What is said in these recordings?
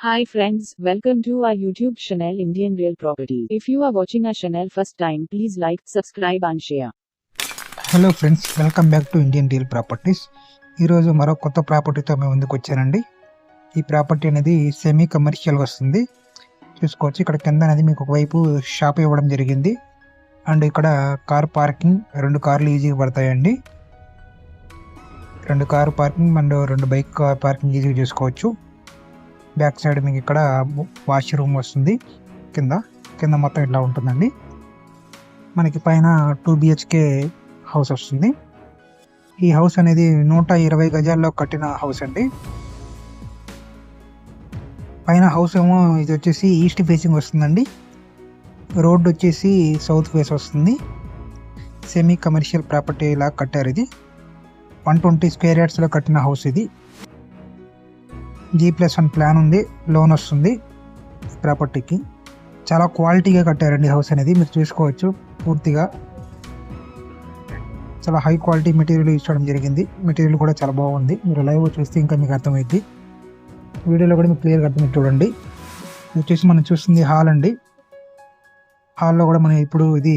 Hi friends, welcome to our YouTube channel Indian Real Property. If you are watching our channel first time, please like, subscribe and share. Hello friends welcome back to Indian real properties ఈరోజు మరో కొత్త ప్రాపర్టీతో మేము ముందుకు వచ్చానండి. ఈ property అనేది semi commercial వస్తుంది. చూసుకోవచ్చు ఇక్కడ కింద అనేది మీకు ఒకవైపు షాప్ ఇవ్వడం జరిగింది. అండ్ ఇక్కడ కార్ పార్కింగ్ రెండు కార్లు ఈజీగా పడతాయండి. రెండు కార్ పార్కింగ్ అండ్ రెండు బైక్ పార్కింగ్ ఈజీగా చేసుకోవచ్చు. బ్యాక్ సైడ్ మీకు ఇక్కడ వాష్ రూమ్ వస్తుంది. కింద కింద మొత్తం ఇట్లా ఉంటుందండి. మనకి పైన టూ బిహెచ్కే హౌస్ వస్తుంది. ఈ హౌస్ అనేది నూట ఇరవై గజాల్లో కట్టిన హౌస్ అండి. పైన హౌస్ ఏమో ఇది వచ్చేసి ఈస్ట్ ఫేసింగ్ వస్తుందండి. రోడ్ వచ్చేసి సౌత్ ఫేస్ వస్తుంది. సెమీ కమర్షియల్ ప్రాపర్టీ ఇలా కట్టారు ఇది. వన్ ట్వంటీ స్క్వేర్ యార్డ్స్లో కట్టిన హౌస్ ఇది. జీ ప్లస్ వన్ ప్లాన్ ఉంది లోన్ వస్తుంది ప్రాపర్టీకి చాలా క్వాలిటీగా కట్టారండి హౌస్ అనేది మీరు చూసుకోవచ్చు పూర్తిగా. చాలా హై క్వాలిటీ మెటీరియల్ యూజ్ చేయడం జరిగింది. మెటీరియల్ కూడా చాలా బాగుంది. మీరు లైవ్ చూస్తే ఇంకా మీకు అర్థమైంది వీడియోలో కూడా మీకు క్లియర్గా అర్థమైంది చూడండి. ఇది వచ్చేసి మనం చూస్తుంది హాల్ అండి. హాల్లో కూడా మనం ఇప్పుడు ఇది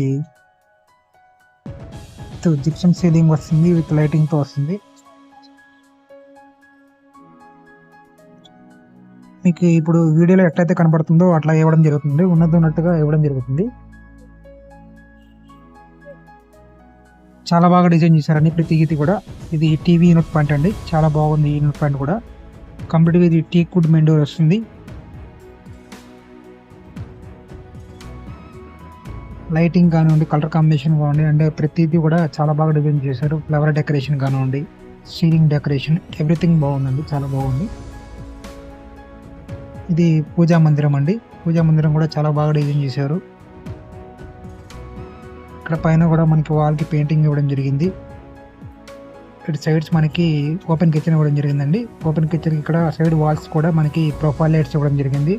జిప్సమ్ సీలింగ్ వస్తుంది విత్ లైటింగ్తో వస్తుంది. మీకు ఇప్పుడు వీడియోలో ఎట్లయితే కనబడుతుందో అట్లా ఇవ్వడం జరుగుతుంది. ఉన్నది ఉన్నట్టుగా ఇవ్వడం జరుగుతుంది. చాలా బాగా డిజైన్ చేశారండి ప్రతి గీతి కూడా. ఇది టీవీ యూనిట్ పాయింట్ అండి. చాలా బాగుంది యూనిట్ పాయింట్ కూడా. కంప్లీట్గా ఇది టీ కుడ్ మెండోర్ వస్తుంది. లైటింగ్ కానివ్వండి కలర్ కాంబినేషన్ కానివ్వండి అంటే ప్రతిదీ కూడా చాలా బాగా డిజైన్ చేశారు. ఫ్లవర్ డెకరేషన్ కానివ్వండి సీలింగ్ డెకరేషన్ ఎవ్రీథింగ్ బాగుందండి. చాలా బాగుంది. ఇది పూజా మందిరం అండి. పూజా మందిరం కూడా చాలా బాగా డిజైన్ చేశారు. ఇక్కడ పైన కూడా మనకి వాల్కి పెయింటింగ్ ఇవ్వడం జరిగింది. ఇటు సైడ్స్ మనకి ఓపెన్ కిచెన్ ఇవ్వడం జరిగిందండి. ఓపెన్ కిచెన్ ఇక్కడ సైడ్ వాల్స్ కూడా మనకి ప్రొఫైల్ లైట్స్ ఇవ్వడం జరిగింది.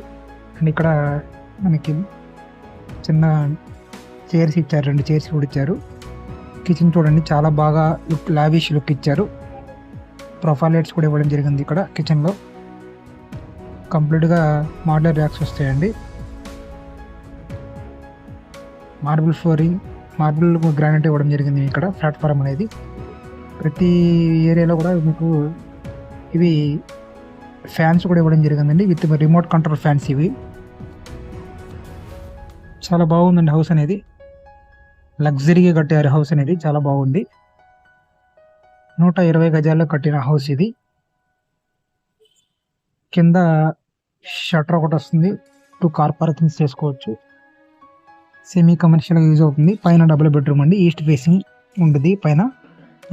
అండ్ ఇక్కడ మనకి చిన్న చైర్స్ ఇచ్చారు. రెండు చైర్స్ కూడా ఇచ్చారు. కిచెన్ చూడండి చాలా బాగా లుక్ లావిష్ లుక్ ఇచ్చారు. ప్రొఫైల్ లైట్స్ కూడా ఇవ్వడం జరిగింది ఇక్కడ కిచెన్లో. కంప్లీట్గా మోడలర్ ర్యాక్స్ వస్తాయండి. మార్బుల్ ఫ్లోరింగ్ మార్బుల్ గ్రానైట్ ఇవ్వడం జరిగింది ఇక్కడ ప్లాట్ఫారం అనేది. ప్రతి ఏరియాలో కూడా మీకు ఇవి ఫ్యాన్స్ కూడా ఇవ్వడం జరిగిందండి విత్ రిమోట్ కంట్రోల్ ఫ్యాన్స్ ఇవి. చాలా బాగుందండి హౌస్ అనేది. లగ్జరీగా కట్టారు హౌస్ అనేది చాలా బాగుంది. నూట ఇరవై గజాల్లో కట్టిన హౌస్ ఇది. కింద షటర్ ఒకటి వస్తుంది. టూ కార్ పార్కింగ్స్ చేసుకోవచ్చు. సెమీ కమర్షియల్గా యూజ్ అవుతుంది. పైన డబుల్ బెడ్రూమ్ అండి. ఈస్ట్ ఫేసింగ్ ఉంటుంది. పైన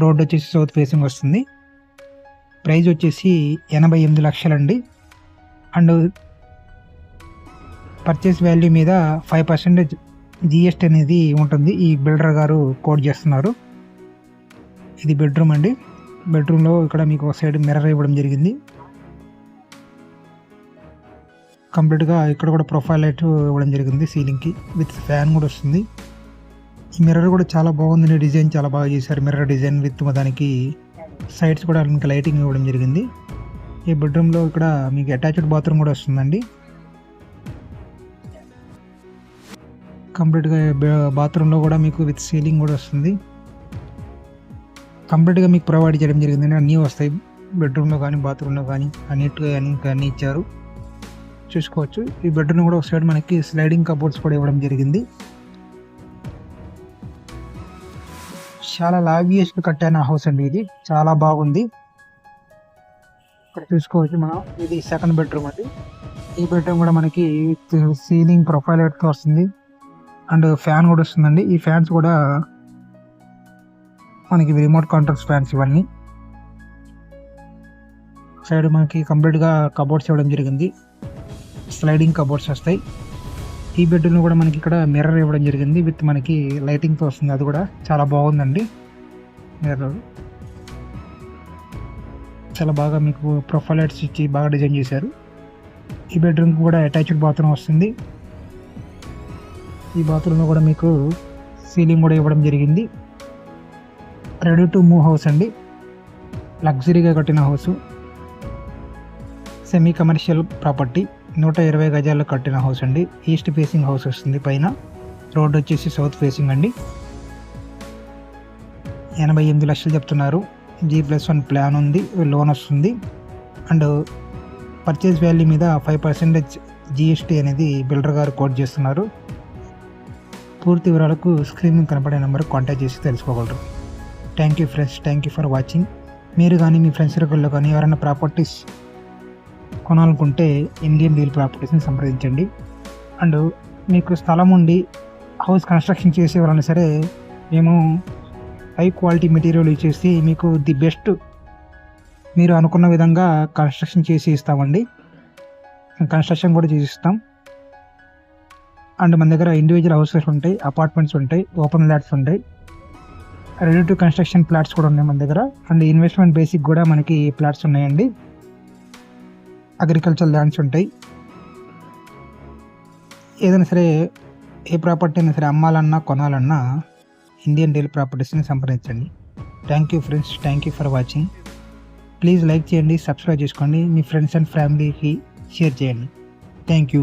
రోడ్ వచ్చేసి సౌత్ ఫేసింగ్ వస్తుంది. ప్రైజ్ వచ్చేసి ఎనభై ఎనిమిది లక్షలండి. అండ్ పర్చేస్ వాల్యూ మీద ఫైవ్ పర్సెంటేజ్ జిఎస్టీ అనేది ఉంటుంది. ఈ బిల్డర్ గారు కోడ్ చేస్తున్నారు. ఇది బెడ్రూమ్ అండి. బెడ్రూమ్లో ఇక్కడ మీకు ఒక సైడ్ మిర్రర్ ఇవ్వడం జరిగింది. కంప్లీట్గా ఇక్కడ కూడా ప్రొఫైల్ లైట్ ఇవ్వడం జరిగింది సీలింగ్కి విత్ ఫ్యాన్ కూడా వస్తుంది. ఈ మిర్రర్ కూడా చాలా బాగుంది. డిజైన్ చాలా బాగా చేశారు. మిర్రర్ డిజైన్ విత్ దానికి సైడ్స్ కూడా మీకు లైటింగ్ ఇవ్వడం జరిగింది. ఈ బెడ్రూమ్లో ఇక్కడ మీకు అటాచ్డ్ బాత్రూమ్ కూడా వస్తుందండి. కంప్లీట్గా బాత్రూంలో కూడా మీకు విత్ సీలింగ్ కూడా వస్తుంది. కంప్లీట్గా మీకు ప్రొవైడ్ చేయడం జరిగింది అన్నీ వస్తాయి. బెడ్రూమ్లో కానీ బాత్రూంలో కానీ అన్నిటిగా అన్నీ ఇచ్చారు. చూసుకోవచ్చు. ఈ బెడ్రూమ్ కూడా ఒక సైడ్ మనకి స్లైడింగ్ కబోర్డ్స్ కూడా ఇవ్వడం జరిగింది. చాలా లావియస్ కట్టాను హౌస్ అండి ఇది చాలా బాగుంది. ఇక్కడ చూసుకోవచ్చు మనం. ఇది సెకండ్ బెడ్రూమ్ అండి. ఈ బెడ్రూమ్ కూడా మనకి సీలింగ్ ప్రొఫైల్ వస్తుంది. అండ్ ఫ్యాన్ కూడా వస్తుందండి. ఈ ఫ్యాన్స్ కూడా మనకి రిమోట్ కంట్రోల్స్ ఫ్యాన్స్ ఇవన్నీ. సైడ్ మనకి కంప్లీట్గా కబోర్డ్స్ ఇవ్వడం జరిగింది. స్లైడింగ్ కబోర్డ్స్ వస్తాయి. ఈ బెడ్రూమ్లో కూడా మనకి ఇక్కడ మిర్రర్ ఇవ్వడం జరిగింది విత్ మనకి లైటింగ్తో వస్తుంది. అది కూడా చాలా బాగుందండి. మిర్రర్ చాలా బాగా మీకు ప్రొఫైలైట్స్ ఇచ్చి బాగా డిజైన్ చేశారు. ఈ బెడ్రూమ్కి కూడా అటాచ్డ్ బాత్రూమ్ వస్తుంది. ఈ బాత్రూంలో కూడా మీకు సీలింగ్ కూడా ఇవ్వడం జరిగింది. రెడీ టు మూవ్ హౌస్ అండి. లగ్జరీగా కట్టిన హౌస్ సెమీ కమర్షియల్ ప్రాపర్టీ నూట ఇరవై గజాల్లో కట్టిన హౌస్ అండి. ఈస్ట్ ఫేసింగ్ హౌస్ వస్తుంది పైన. రోడ్ వచ్చేసి సౌత్ ఫేసింగ్ అండి. ఎనభై ఎనిమిది లక్షలు చెప్తున్నారు. జీ ప్లస్ వన్ ప్లాన్ ఉంది. లోన్ వస్తుంది. అండ్ పర్చేస్ వాల్యూ మీద ఫైవ్ పర్సెంటేజ్ జిఎస్టీ అనేది బిల్డర్ గారు కోట్ చేస్తున్నారు. పూర్తి వివరాలకు స్క్రీన్ కనపడే నెంబర్ కాంటాక్ట్ చేసి తెలుసుకోగలరు. Thank you friends thank you for watching మీరు కానీ మీ ఫ్రెండ్స్ సర్కిల్లో కానీ ఎవరైనా ప్రాపర్టీస్ కొనాలనుకుంటే ఇండియన్ డీల్ ప్రాపర్టీస్ని సంప్రదించండి. అండ్ మీకు స్థలం ఉండి హౌస్ కన్స్ట్రక్షన్ చేసేవారైనా సరే మేము హై క్వాలిటీ మెటీరియల్ ఇచ్చేసి మీకు ది బెస్ట్ మీరు అనుకున్న విధంగా కన్స్ట్రక్షన్ చేసి ఇస్తామండి. కన్స్ట్రక్షన్ కూడా చేసి ఇస్తాం అండ్ మన దగ్గర ఇండివిజువల్ హౌసెస్ ఉంటాయి అపార్ట్మెంట్స్ ఉంటాయి ఓపెన్ ల్యాట్స్ ఉంటాయి. రెడీ టు కన్స్ట్రక్షన్ ప్లాట్స్ కూడా ఉన్నాయి మన దగ్గర. అండ్ ఇన్వెస్ట్మెంట్ బేసిక్ కూడా మనకి ప్లాట్స్ ఉన్నాయండి. అగ్రికల్చర్ ల్యాండ్స్ ఉంటాయి. ఏదైనా సరే ఏ ప్రాపర్టీ అయినా సరే అమ్మాలన్నా కొనాలన్నా ఇండియన్ డైలీ ప్రాపర్టీస్ని సంప్రదించండి. Thank you friends thank you for watching please like చేయండి సబ్స్క్రైబ్ చేసుకోండి. మీ ఫ్రెండ్స్ అండ్ ఫ్యామిలీకి షేర్ చేయండి. Thank you